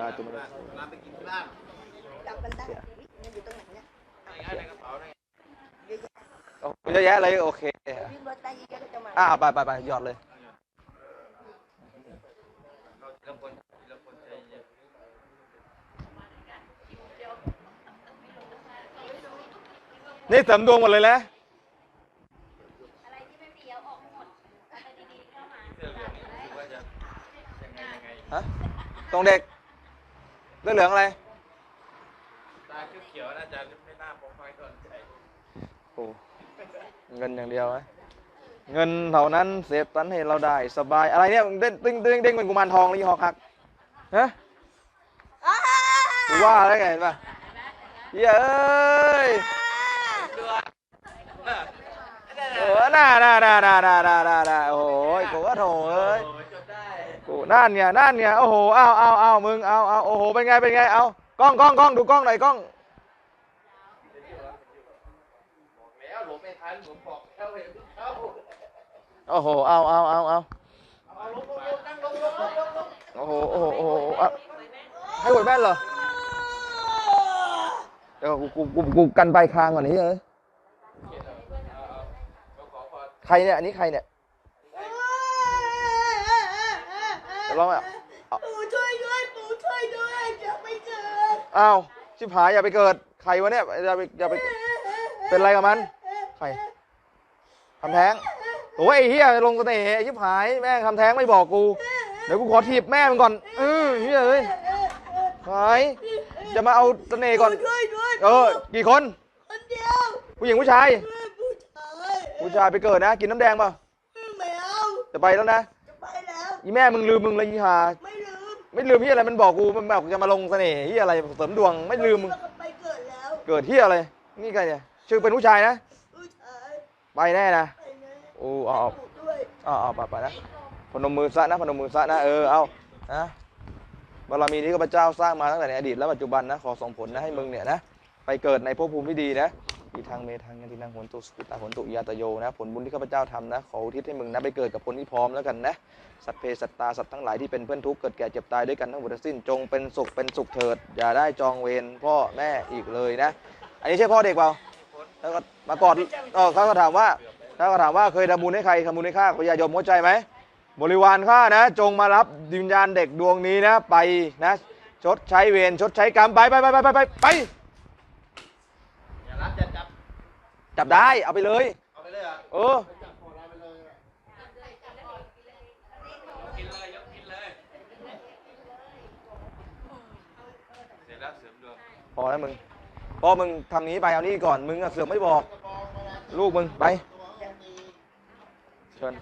อ่าจุดไม่ได้ร้าไปกินที่บ้านจับกันได้เนี่ยอยู่ตรงไหนเนี่ยในกระเป๋าในเยอะแยะโอ้เยอะแยะเลยโอเควิ่งรถได้เยอะก็จะมาอ่าไปไปไปหยอดเลยเราคนทีละคนใจเย็นนี่เสริมดวงหมดเลยนะอะไรที่ไม่ดีเอาออกหมดอะไรดีๆเข้ามาเสื้อเหลืองนี่รู้สึกว่าจะยังไงยังไงฮะตรงเด็ก เลือดเหลืองอะไร ตาเขียวๆน่าจะไม่น่าพกไฟโดนใจโอ้เงินอย่างเดียวนะเงินเท่านั้นเสพตันให้เราได้สบายอะไรเนี่ยเด้งเด้งเด้งเด้งเป็นกุมารทองเลยหอกหักฮะว่าแล้วไงเห็นป่ะเย้ยเออน่าหน่าหน่าหน่า นั่นเนี่ยนั่นเนี่ยโอ้โหเอาเอาเอามึงเอาเอาโอ้โหเป็นไงเป็นไงเอากล้องกล้องกล้องดูกล้องหน่อยกล้องบอกแล้วหลบไม่ทันผมบอกเข้าเห็นเข้าโอ้โหเอาเอาเอาเอาเอาลงลงลงนั่งลงลงลงลงลงโอ้โหโอ้โหโอ้โหเอาให้หวยแม่นเหรอเดี๋ยวกูกูกูกูกันใบคางก่อนนี้เลยก็ขอพรใครเนี่ยอันนี้ใครเนี่ย เดี๋ยวลองอะเอาปู่ช่วยด้วยปู่ช่วยด้วยจะไม่เกิดอ้าวชิบหายอย่าไปเกิดใครวะเนี่ยอย่าไปอย่าไปเป็นอะไรกับมันใครทำแท้งโอ้ยไอ้เฮียลงเสน่ห์ไอ้ชิบหายแม่งทำแท้งไม่บอกกูเดี๋ยวกูขอถีบแม่มึงก่อนเออเฮียเอ้ยหายจะมาเอาเสน่ห์ก่อนช่วยด้วยเออกี่คนคนเดียวผู้หญิงผู้ชายผู้ชายผู้ชายไปเกิดนะ กินน้ำแดงเปล่ะไม่เอาจะไปแล้วนะจะไปแล้ว อีแม่มึงลืมมึงเลยอีหาไม่ลืมไม่ลืมที่อะไรมันบอกกูมันบอกจะมาลงเสน่ห์ที่อะไรเสริมดวงไม่ลืมมึงแล้วก็ไปเกิดแล้วเกิดที่อะไร นี่ใครเนี่ยชื่อเป็นผู้ชายนะผู้ชายไปแน่นะไปนะโอ้เอาเอาปู่ด้วยเอาเอาไปไปนะพนมมือซะนะพนมมือซะนะเออเอานะบารมีที่ข้าพเจ้าสร้างมาตั้งแต่ในอดีตและปัจจุบันนะขอส่งผลนะให้มึงเนี่ยนะไปเกิดในภพภูมิที่ดีนะ อีทางเมทางยันทินังหนตุสุตาหนตุยาตโยนะผลบุญที่ข้าพเจ้าทำนะขออุทิศให้มึงนะไปเกิดกับคนที่พร้อมแล้วกันนะสัตว์เพศสัตตาสัตว์ทั้งหลายที่เป็นเพื่อนทุกข์เกิดแก่เจ็บตายด้วยกันทั้งหมดทั้งสิ้นจงเป็นสุขเป็นสุขเถิด อย่าได้จองเวรพ่อแม่อีกเลยนะ อันนี้ใช่พ่อเด็กเปล่าแล้วก็มากอดเออเขาก็ถามว่าถ้าก็ถามว่าเคยทำบุญให้ใครทำบุญให้ข้าพญายมเข้าใจไหมบริวารข้านะ จงมารับวิญญาณเด็กดวงนี้นะไปนะชดใช้เวรชดใช้กรรมไปไปไปไปไปไปไป อย่ารับอย่าจับ จับได้เอาไปเลย เอาไปเลยอะเออ กินเลยยกกินเลยเสร็จแล้วเสริมดวงพอแล้วมึงพอมึงทำนี้ไปเอานี่ก่อนมึงอะเสือกไม่บอก ลูกมึงไปเชิญ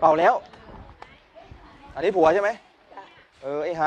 เป่าแล้ว อันนี้ผัวใช่ไหมเออไอ้หา